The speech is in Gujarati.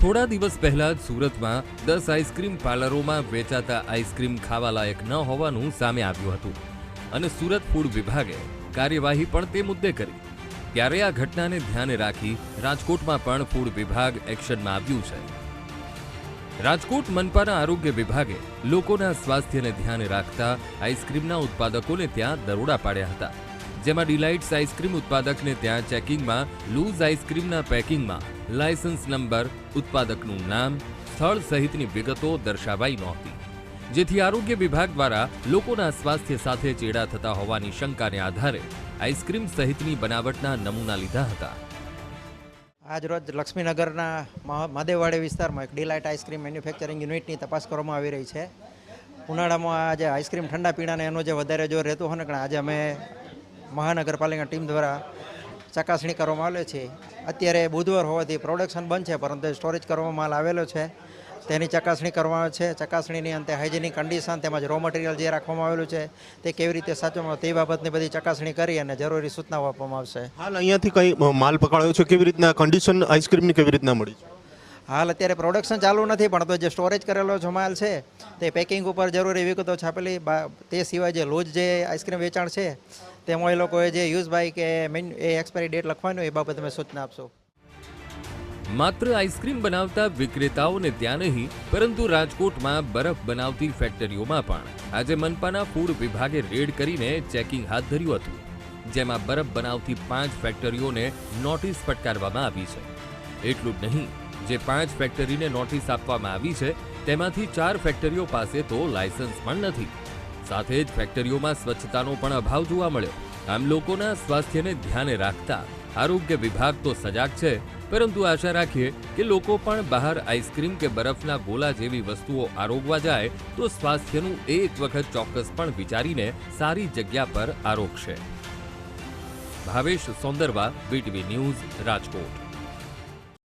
થોડા દિવસ પહેલા જ સુરતમાં દસ આઈસ્ક્રીમ પાર્લરોમાં વેચાતા આઈસ્ક્રીમ ખાવા લાયક ન હોવાનું સામે આવ્યું હતું. અને સુરત ફૂડ વિભાગે કાર્યવાહી પણ તે મુદ્દે કરી. ત્યારે આ ઘટનાને ધ્યાને રાખી રાજકોટમાં પણ ફૂડ વિભાગ એક્શનમાં આવ્યું છે. રાજકોટ મનપાના આરોગ્ય વિભાગે લોકોના સ્વાસ્થ્યને ધ્યાને રાખતા આઈસ્ક્રીમના ઉત્પાદકોને ત્યાં દરોડા પાડ્યા હતા. જેમાં ડિલાઇટ્સ આઈસ્ક્રીમ ઉત્પાદકને ત્યાં ચેકિંગમાં, લૂઝ આઈસ્ક્રીમના પેકિંગમાં લાયસન્સ નંબર, ઉત્પાદકનું નામ, સ્થળ સહિતની વિગતો દર્શાવાઈ નહોતી. જેથી આરોગ્ય વિભાગ દ્વારા લોકોના સ્વાસ્થ્ય સાથે ચેડા થતા હોવાની શંકાને આધારે આઈસ્ક્રીમ સહિતની બનાવટના નમૂના લીધા હતા. આજ રોજ લક્ષ્મીનગરના મહા- મહાદેવવાડી વિસ્તારમાં એક ડિલાઇટ આઈસ્ક્રીમ મેન્યુફેક્ચરિંગ યુનિટની તપાસ કરવામાં આવી રહી છે. ઉનાળામાં આજે આઈસ્ક્રીમ ઠંડા પીણાને એનો જે વધારે જો રહેતો હોય ને આજે અમે મહાનગરપાલિકા ટીમ દ્વારા ચકાસણી કરવામાં આવે છે. અત્યારે બુધવાર હોવાથી પ્રોડક્શન બંધ છે પરંતુ સ્ટોરેજ કરવામાં માલ આવેલો છે. તેની ચકાસણી કરવામાં આવે છે. ચકાસણીની અંતે હાઇજેનિક કન્ડિશન તેમજ રો મટીરિયલ જે રાખવામાં આવેલું છે તે કેવી રીતે સાચવવામાં તે બાબતની બધી ચકાસણી કરી અને જરૂરી સૂચનાઓ આપવામાં આવશે. હાલ અહીંયાથી કંઈ માલ પકડાયો છે? કેવી રીતના કન્ડિશન આઈસ્ક્રીમની કેવી રીતના મળી હાલ અત્યારે પ્રોડક્શન ચાલુ નથી પણ તો જે સ્ટોરેજ કરેલો જો માલ છે તે પેકિંગ ઉપર જરૂરી વિગતો છાપેલી. બા- તે સિવાય જે લૂજ જે આઈસ્ક્રીમ વેચાણ છે તેમાં એ લોકોએ જે યુઝ બાય કે મેન એ એક્સપાયરી ડેટ લખવાનું એ બાબતે તમે સૂચના આપશો. માત્ર આઈસ્ક્રીમ બનાવતા વિક્રેતાઓને ત્યાં નહીં, પરંતુ રાજકોટમાં બરફ બનાવતી ફેક્ટરીઓમાં પણ. આજે મનપાના ફૂડ વિભાગે રેડ કરીને ચેકિંગ હાથ ધર્યું હતું, જેમાં બરફ બનાવતી પાંચ ફેક્ટરીઓને નોટિસ ફટકારવામાં આવી છે. એટલું જ નહીં, જે પાંચ ફેક્ટરીને નોટિસ આપવામાં આવી છે, તેમાંથી ચાર ફેક્ટરીઓ પાસે તો લાયસન્સ પણ નથી. સાથે જ ફેક્ટરીઓમાં સ્વચ્છતાનો પણ અભાવ જોવા મળ્યો. આમ લોકોના સ્વાસ્થ્યને ધ્યાને રાખતા આરોગ્ય વિભાગ તો સજાગ છે, પરંતુ આશા રાખીએ કે લોકો પણ બહાર આઈસ્ક્રીમ કે બરફના ગોલા જેવી વસ્તુઓ આરોગવા જાય, તો સ્વાસ્થ્યનું એક વખત ચોક્કસ પણ વિચારીને સારી જગ્યા પર આરોગશે. Bhavesh Sondarva, VTV news, Rajkot.